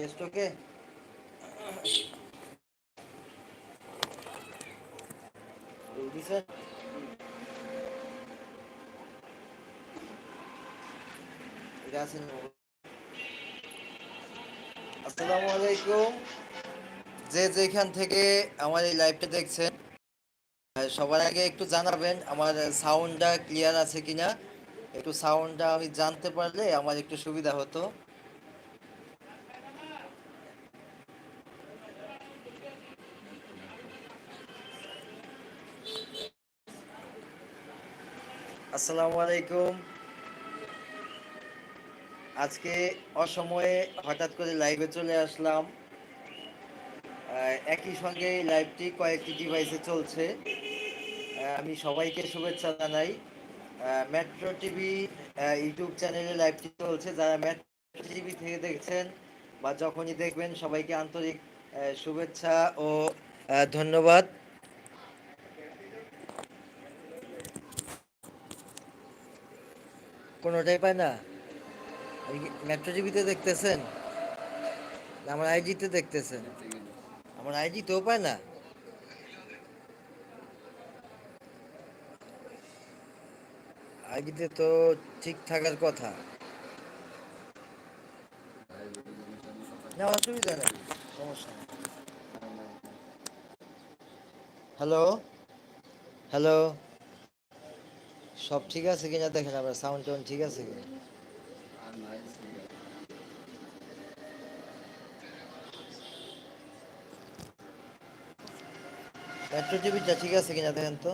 Test okay আসসালামু আলাইকুম। যে যেখান থেকে আমার এই লাইভটা দেখছেন সবার আগে একটু জানাবেন, আমার সাউন্ডটা ক্লিয়ার আছে কিনা? একটু সাউন্ডটা আমি জানতে পারলে আমার একটু সুবিধা হতো। আসসালামু আলাইকুম। আজকে অসময়ে হঠাৎ করে লাইভে চলে আসলাম। একই সঙ্গে লাইভটি কয়েকটি ডিভাইসে চলছে। আমি সবাইকে শুভেচ্ছা জানাই। মেট্রো টিভি ইউটিউব চ্যানেলে লাইভটি চলছে। যারা মেট্রো টিভি থেকে দেখছেন বা যখনই দেখবেন সবাইকে আন্তরিক শুভেচ্ছা ও ধন্যবাদ। কোনোটাই পায় না। মেট্রো টিভিতে দেখতেছেন? আমার আইজিতে দেখতেছেন? আমার আইজিতেও পায় না। আইজিতে তো ঠিক থাকার কথা। না, অসুবিধা নেই, সমস্যা হ্যালো? হ্যালো? সব ঠিক আছে কিনা দেখেন, আপনার সাউন্ড টাউন ঠিক আছে কিনা? মেট্রো টিভিটা ঠিক আছে কিনা দেখেন তো?